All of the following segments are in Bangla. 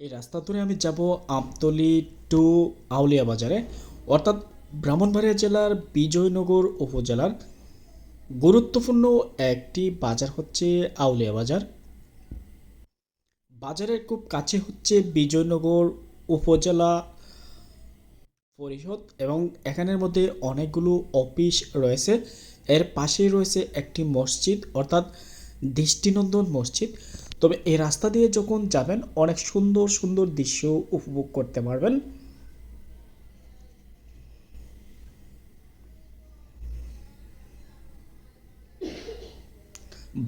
এই রাস্তা ধরে আমি যাব আমতলি টু আউলিয়া বাজারে, অর্থাৎ ব্রাহ্মণবাড়িয়া জেলার বিজয়নগর উপজেলার গুরুত্বপূর্ণ একটি বাজার হচ্ছে আউলিয়া বাজার। বাজারের খুব কাছে হচ্ছে বিজয়নগর উপজেলা পরিষদ এবং এখানের মধ্যে অনেকগুলো অফিস রয়েছে। এর পাশেই রয়েছে একটি মসজিদ, অর্থাৎ দৃষ্টিনন্দন মসজিদ। তবে এই রাস্তা দিয়ে যখন যাবেন, অনেক সুন্দর সুন্দর দৃশ্য উপভোগ করতে পারবেন।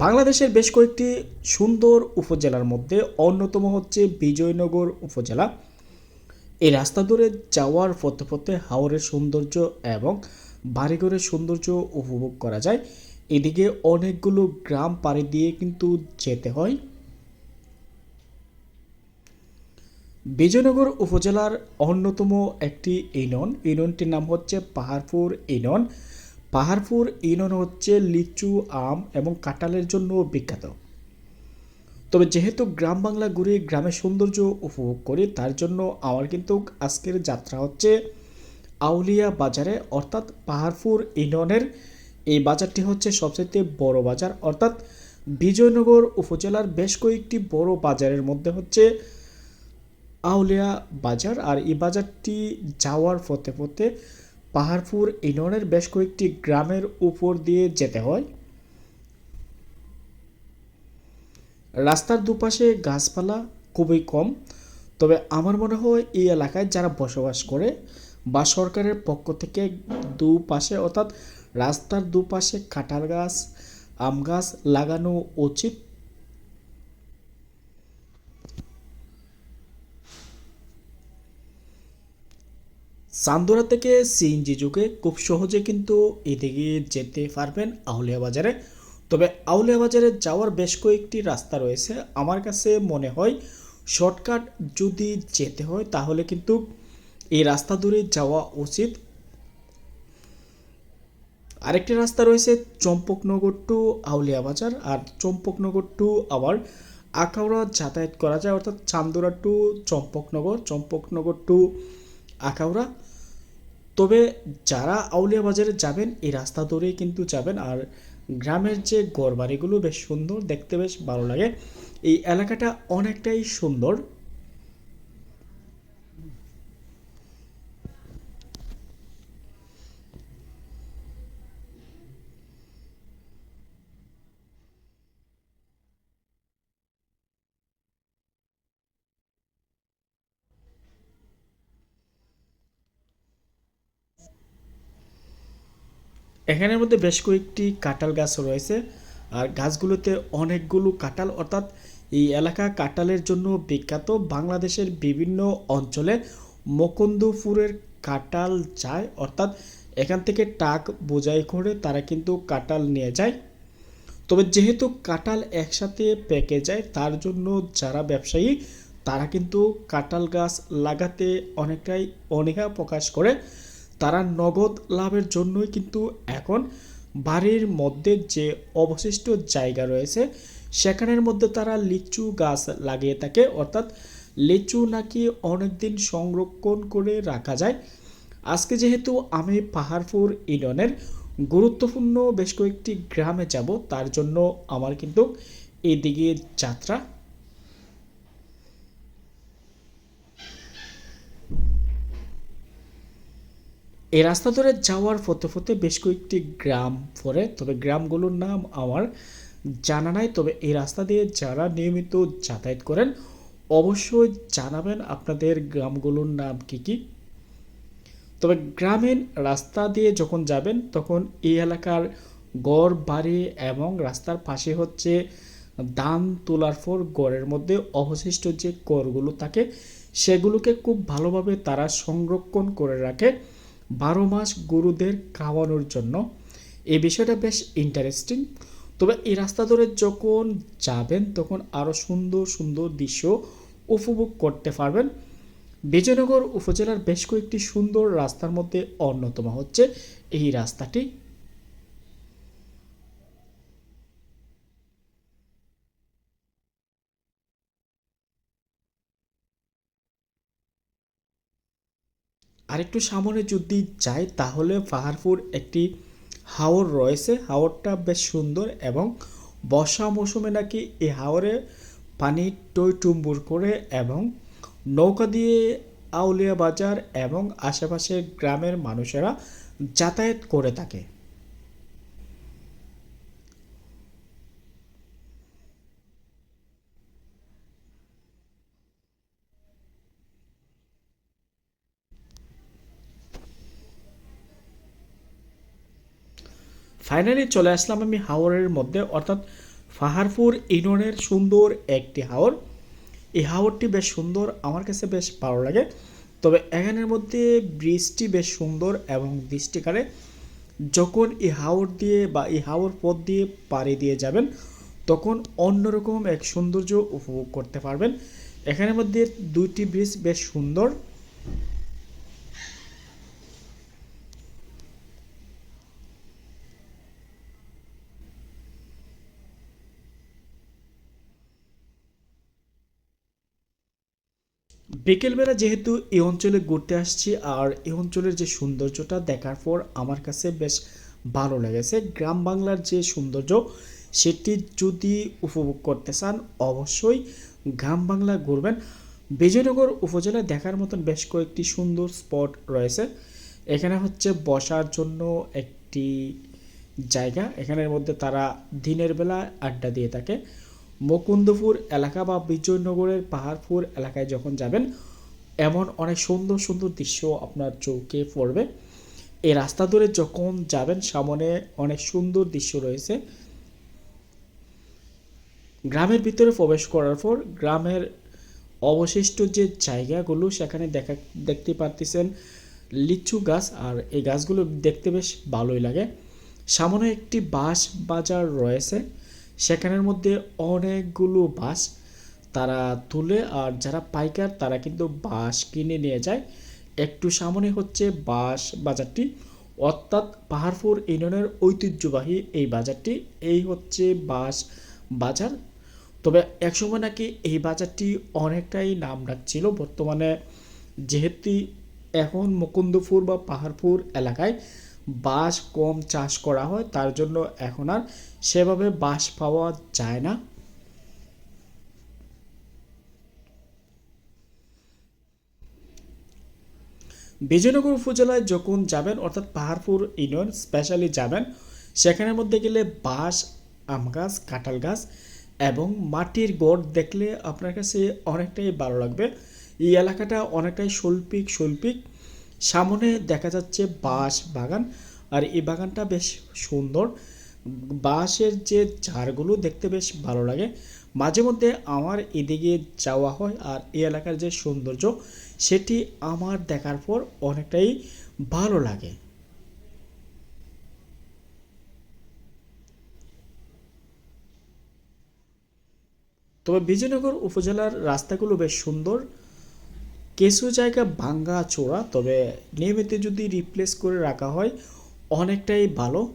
বাংলাদেশের বেশ কয়েকটি সুন্দর উপজেলার মধ্যে অন্যতম হচ্ছে বিজয়নগর উপজেলা। এই রাস্তা ধরে যাওয়ার পথে পথে হাওরের সৌন্দর্য এবং বাড়িঘরের সৌন্দর্য উপভোগ করা যায়। এদিকে অনেকগুলো গ্রাম পাড়ি দিয়ে কিন্তু যেতে হয়। বিজয়নগর উপজেলার অন্যতম একটি ইউনিয়ন। ইউনিয়নটির নাম হচ্ছে পাহাড়পুর ইউনিয়ন। পাহাড়পুর ইউনিয়ন হচ্ছে লিচু, আম এবং কাঁঠালের জন্য বিখ্যাত। তবে যেহেতু গ্রাম বাংলা ঘুরে গ্রামের সৌন্দর্য উপভোগ করি, তার জন্য আমার কিন্তু আজকের যাত্রা হচ্ছে আউলিয়া বাজারে। অর্থাৎ পাহাড়পুর ইউনিয়নের এই বাজারটি হচ্ছে সবচেয়ে বড় বাজার। অর্থাৎ বিজয়নগর উপজেলার বেশ কয়েকটি বড় বাজারের মধ্যে হচ্ছে আউলিয়া বাজার আর এই বাজারটি যাওয়ার পথে পথে পাহাড়পুর ইউনিয়নের বেশ কয়েকটি গ্রামের উপর দিয়ে যেতে হয়। রাস্তার দুপাশে গাছপালা খুবই কম, তবে আমার মনে হয় এই এলাকায় যারা বসবাস করে বা সরকারের পক্ষ থেকে দুপাশে অর্থাৎ রাস্তার দুপাশে কাঁঠাল গাছ, আম গাছ লাগানো উচিত। চান্দোরা থেকে সিএনজি যুগে খুব সহজে কিন্তু এদিকে যেতে পারবেন আউলিয়া বাজারে। তবে আউলিয়া বাজারে যাওয়ার বেশ কয়েকটি রাস্তা রয়েছে। আমার কাছে মনে হয় শর্টকাট যদি যেতে হয় তাহলে কিন্তু এই রাস্তা ধরে যাওয়া উচিত। আরেকটি রাস্তা রয়েছে চম্পকনগর টু আউলিয়া বাজার আর চম্পকনগর টু আবার আখাউড়া যাতায়াত করা যায়, অর্থাৎ চান্দোরা টু চম্পকনগর চম্পকনগর টু আখাউড়া তবে যারা আউলিয়া বাজারে যাবেন, এই রাস্তা ধরেই কিন্তু যাবেন। আর গ্রামের যে ঘরবাড়িগুলো বেশ সুন্দর, দেখতে বেশ ভালো লাগে। এই এলাকাটা অনেকটাই সুন্দর। এখানের মধ্যে বেশ কয়েকটি কাঁঠাল গাছ রয়েছে, আর গাছগুলোতে অনেকগুলো কাঁঠাল, অর্থাৎ এই এলাকা কাঁঠালের জন্য বিখ্যাত। বাংলাদেশের বিভিন্ন অঞ্চলে মকন্দপুরের কাঁঠাল যায়, অর্থাৎ এখান থেকে টাক বোঝাই করে তারা কিন্তু কাঁঠাল নিয়ে যায়। তবে যেহেতু কাঁঠাল একসাথে পেকে যায়, তার জন্য যারা ব্যবসায়ী, তারা কিন্তু কাঁঠাল গাছ লাগাতে অনেকটাই অনীহা প্রকাশ করে। তারা নগদ লাভের জন্যই কিন্তু এখন বাড়ির মধ্যে যে অবশিষ্ট জায়গা রয়েছে, সেখানের মধ্যে তারা লিচু গাছ লাগিয়ে থাকে। অর্থাৎ লিচু নাকি অনেক দিন সংরক্ষণ করে রাখা যায়। আজকে যেহেতু আমি পাহাড়পুর ইউনিয়নের গুরুত্বপূর্ণ বেশ কয়েকটি গ্রামে যাব, তার জন্য আমার কিন্তু এদিকে যাত্রা এই রাস্তা ধরে যাওয়ার পথে পথে বেশ কয়েকটি গ্রাম পড়ে। তবে গ্রামগুলোর নাম আমার জানা নাই। তবে এই রাস্তা দিয়ে যারা নিয়মিত যাতায়াত করেন, অবশ্যই জানাবেন আপনাদের গ্রামগুলোর নাম কি কি। তবে গ্রামীণ রাস্তা দিয়ে যখন যাবেন, তখন এই এলাকার গড়, বাড়ি এবং রাস্তার পাশে হচ্ছে দান তোলার পর গড়ের মধ্যে অবশিষ্ট যে গড়গুলো থাকে, সেগুলোকে খুব ভালোভাবে তারা সংরক্ষণ করে রাখে। বারো মাস গরুদের খাওয়ানোর জন্য। এই বিষয়টা বেশ ইন্টারেস্টিং তবে এই রাস্তা ধরে যখন যাবেন, তখন আরও সুন্দর সুন্দর দৃশ্য উপভোগ করতে পারবেন। বিজয়নগর উপজেলার বেশ কয়েকটি সুন্দর রাস্তার মধ্যে অন্যতম হচ্ছে এই রাস্তাটি। আরেকটু সামনে যদি যাই, তাহলে পাহাড়পুর একটি হাওর রয়েছে। হাওরটা বেশ সুন্দর এবং বর্ষা মৌসুমে নাকি এই হাওরে পানি টই টুম্বুর করে এবং নৌকা দিয়ে আউলিয়া বাজার এবং আশেপাশের গ্রামের মানুষেরা যাতায়াত করে থাকে। ফাইনালি চলে আসলাম আমি হাওরের মধ্যে, অর্থাৎ পাহাড়পুর ইউনিয়নের সুন্দর একটি হাওর। এই হাওরটি বেশ সুন্দর, আমার কাছে বেশ ভালো লাগে। তবে এখানের মধ্যে ব্রিজটি বেশ সুন্দর এবং দৃষ্টিকারে যখন এই হাওর দিয়ে বা এই হাওর পথ দিয়ে পাড়ি দিয়ে যাবেন, তখন অন্যরকম এক সৌন্দর্য উপভোগ করতে পারবেন। এখানের মধ্যে দুইটি ব্রিজ বেশ সুন্দর। বিকেলবেলা যেহেতু এই অঞ্চলে ঘুরতে আসছি আর এই অঞ্চলের যে সৌন্দর্যটা দেখার পর আমার কাছে বেশ ভালো লেগেছে। গ্রাম বাংলার যে সৌন্দর্য, সেটি যদি উপভোগ করতে চান, অবশ্যই গ্রাম বাংলা ঘুরবেন। বিজয়নগর উপজেলায় দেখার মতন বেশ কয়েকটি সুন্দর স্পট রয়েছে। এখানে হচ্ছে বসার জন্য একটি জায়গা। এখানের মধ্যে তারা দিনের বেলা আড্ডা দিয়ে থাকে। মুকুন্দপুর এলাকা বা বিজয়নগরের পাহাড়পুর এলাকায় যখন যাবেন, এমন অনেক সুন্দর সুন্দর দৃশ্য আপনার চোখে পড়বে। এই রাস্তা ধরে যখন যাবেন, সামনে অনেক সুন্দর দৃশ্য রয়েছে। গ্রামের ভিতরে প্রবেশ করার পর গ্রামের অবশিষ্ট যে জায়গাগুলো, সেখানে দেখা, দেখতে পারতেছেন লিচু গাছ, আর এই গাছগুলো দেখতে বেশ ভালোই লাগে। সামনে একটি বাঁশ বাজার রয়েছে। সেখানের মধ্যে অনেকগুলো বাঁশ তারা তুলে আর যারা পাইকার তারা কিন্তু বাঁশ কিনে নিয়ে যায়। একটু সামনে হচ্ছে বাঁশ বাজারটি। অর্থাৎ পাহাড়পুর ইউনিয়নের ঐতিহ্যবাহী এই বাজারটি। এই হচ্ছে বাঁশ বাজার। তবে একসময় নাকি এই বাজারটি অনেকটাই নাম ডাকছিল বর্তমানে যেহেতু এখন মুকুন্দপুর বা পাহাড়পুর এলাকায় বাঁশ কম চাষ করা হয়, তার জন্য এখন আর সেভাবে বাঁশ পাওয়া যায় না। বিজয়নগর উপজেলায় যখন যাবেন, অর্থাৎ পাহাড়পুর ইউনিয়ন স্পেশালি যাবেন, সেখানের মধ্যে গেলে বাঁশ, আম গাছ, কাঁঠাল গাছ এবং মাটির গড় দেখলে আপনার কাছে অনেকটাই ভালো লাগবে। এই এলাকাটা অনেকটাই শৈল্পিক শৈল্পিক। সামনে দেখা যাচ্ছে বাঁশ বাগান, আর এই বাগানটা বেশ সুন্দর। বাঁশের যে ঝাড়গুলো দেখতে বেশ ভালো লাগে। মাঝে মধ্যে আমার এদিকে যাওয়া হয় আর এই এলাকার যে সৌন্দর্য, সেটি আমার দেখার পর অনেকটাই ভালো লাগে। তবে বিজয়নগর উপজেলার রাস্তাগুলো বেশ সুন্দর। কিছু জায়গা ভাঙ্গা চোরা তবে নিয়মিত যদি রিপ্লেস করে রাখা হয়, অনেকটাই ভালো।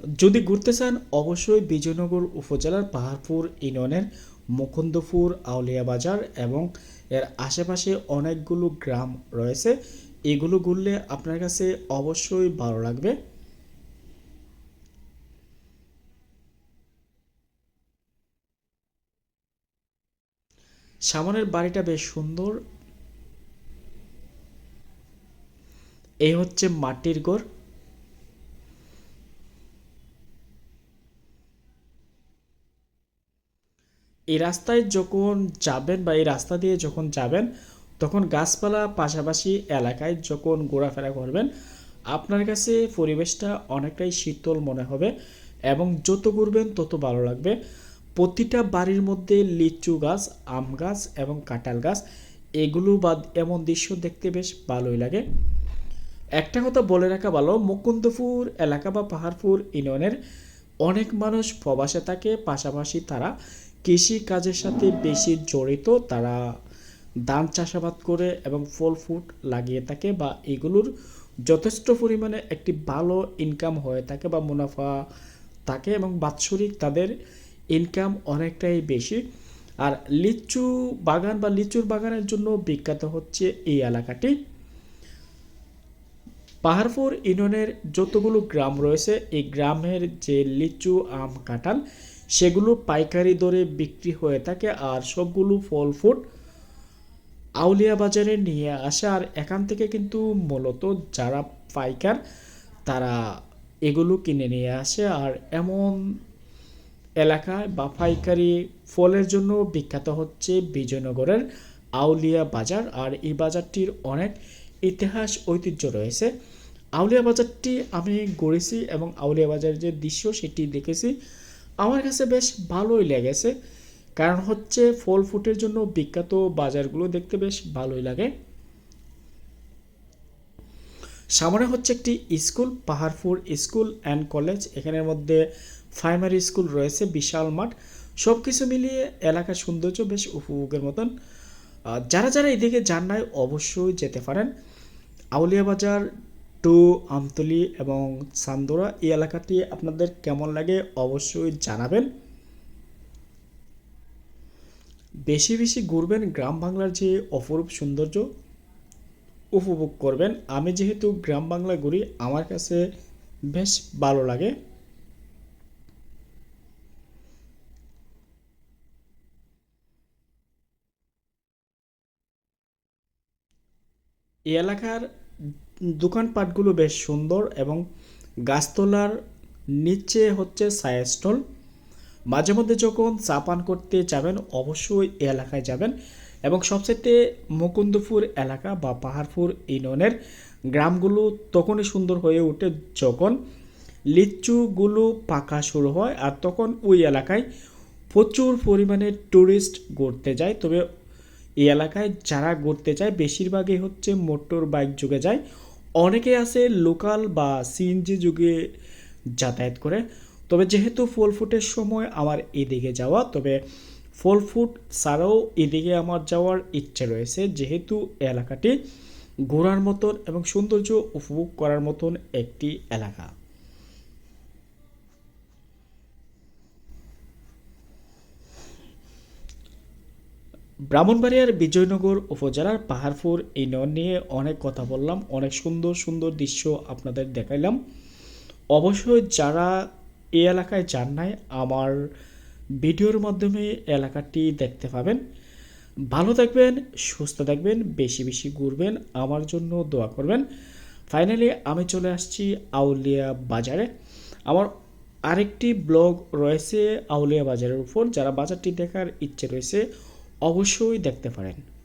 যদি ঘুরতে চান, অবশ্যই বিজয়নগর উপজেলার পাহাড়পুর ইউনিয়নের মুকুন্দপুর আউলিয়া বাজার এবং এর আশেপাশে অনেকগুলো গ্রাম রয়েছে। এগুলো ঘুরলে আপনার কাছে অবশ্যই ভালো লাগবে। সামনের বাড়িটা বেশ সুন্দর। এই হচ্ছে মাটির ঘর। এই রাস্তায় যখন যাবেন বা এই রাস্তা দিয়ে যখন যাবেন, তখন গাছপালা পাশাপাশি এলাকায় যখন ঘোরাফেরা করবেন, আপনার কাছে পরিবেশটা অনেকটাই শীতল মনে হবে এবং যত ঘুরবেন তত ভালো লাগবে। প্রতিটা বাড়ির মধ্যে লিচু গাছ, আম গাছ এবং কাঁঠাল গাছ, এগুলো বা এমন দৃশ্য দেখতে বেশ ভালোই লাগে। একটা কথা বলে রাখা ভালো, মুকুন্দপুর এলাকা বা পাহাড়পুর ইউনিয়নের অনেক মানুষ প্রবাসে থাকে, পাশাপাশি তারা কৃষি কাজের সাথে বেশি জড়িত, তারা ধান চাষাবাদ করে এবং ফল ফুট লাগিয়ে থাকে বা এগুলোর যথেষ্ট পরিমাণে একটি ভালো ইনকাম হয়ে থাকে বা মুনাফা থাকে এবং বাৎসরিক তাদের ইনকাম অনেকটাই বেশি। আর লিচু বাগান বা লিচুর বাগানের জন্য বিখ্যাত হচ্ছে এই এলাকাটি। পাহাড়পুর ইউনিয়নের যতগুলো গ্রাম রয়েছে, এই গ্রামের যে লিচু, আম, কাঁঠাল, সেগুলো পাইকারি দরে বিক্রি হয়ে থাকে আর সবগুলো ফল ফুড আউলিয়া বাজারে নিয়ে আসে। আর এখান থেকে কিন্তু মূলত যারা পাইকার, তারা এগুলো কিনে নিয়ে আসে। আর এমন এলাকায় বা পাইকারি ফলের জন্য বিখ্যাত হচ্ছে বিজয়নগরের আউলিয়া বাজার। আর এই বাজারটির অনেক ইতিহাস ঐতিহ্য রয়েছে। আউলিয়া বাজারটি আমি গড়েছি এবং আউলিয়া বাজারের যে দৃশ্য সেটি দেখেছি। আমার কাছে বেশ ভালোই লেগেছে। কারণ হচ্ছে ফল ফুটের জন্য বিখ্যাত বাজারগুলো দেখতে বেশ ভালোই লাগে। সামনে হচ্ছে একটি school, Paharpur school and college. এখানের মধ্যে প্রাইমারি স্কুল রয়েছে, বিশাল মাঠ। সব কিছু মিলিয়ে এলাকার সৌন্দর্য বেশ উপভোগের মতন। যারা যারা এদিকে যান নাই, অবশ্যই যেতে পারেন। আউলিয়া বাজার টু আমতলি এবং সান্দোরা, এই এলাকাটি আপনাদের কেমন লাগে অবশ্যই জানাবেন। বেশি বেশি ঘুরবেন, গ্রাম বাংলার যে অপরূপ সৌন্দর্য উপভোগ করবেন। আমি যেহেতু গ্রাম বাংলা ঘুরি, আমার কাছে বেশ ভালো লাগে। এই এলাকার দোকানপাটগুলো বেশ সুন্দর এবং গাছতলার নিচে হচ্ছে ছায়া স্টল। মাঝে মধ্যে যখন চা পান করতে যাবেন, অবশ্যই এই এলাকায় যাবেন এবং সবচেয়ে মুকুন্দপুর এলাকা বা পাহাড়পুর ইউনিয়নের গ্রামগুলো তখনই সুন্দর হয়ে ওঠে যখন লিচুগুলো পাকা শুরু হয় আর তখন ওই এলাকায় প্রচুর পরিমাণে ট্যুরিস্ট ঘুরতে যায়। তবে এই এলাকায় যারা ঘুরতে যায়, বেশিরভাগই হচ্ছে মোটর বাইক যুগে যায়। অনেকে আছে লোকাল বা সিএনজি যুগে যাতায়াত করে। তবে যেহেতু ফল ফুটের সময় আমার এদিকে যাওয়া, তবে ফল ফুট ছাড়াও এদিকে আমার যাওয়ার ইচ্ছে রয়েছে। যেহেতু এলাকাটি ঘোরার মতন এবং সৌন্দর্য উপভোগ করার মতন একটি এলাকা। ব্রাহ্মণবাড়িয়ার বিজয়নগর উপজেলার পাহাড়পুর ইউনিয়ন নিয়ে অনেক কথা বললাম, অনেক সুন্দর সুন্দর দৃশ্য আপনাদের দেখাইলাম। অবশ্যই যারা এই এলাকায় যান নাই, আমার ভিডিওর মাধ্যমে এলাকাটি দেখতে পাবেন। ভালো থাকবেন, সুস্থ থাকবেন, বেশি বেশি ঘুরবেন, আমার জন্য দোয়া করবেন। ফাইনালি আমি চলে আসছি আউলিয়া বাজারে। আমার আরেকটি ব্লগ রয়েছে আউলিয়া বাজারের উপর, যারা বাজারটি দেখার ইচ্ছে রয়েছে অবশ্যই দেখতে পারেন।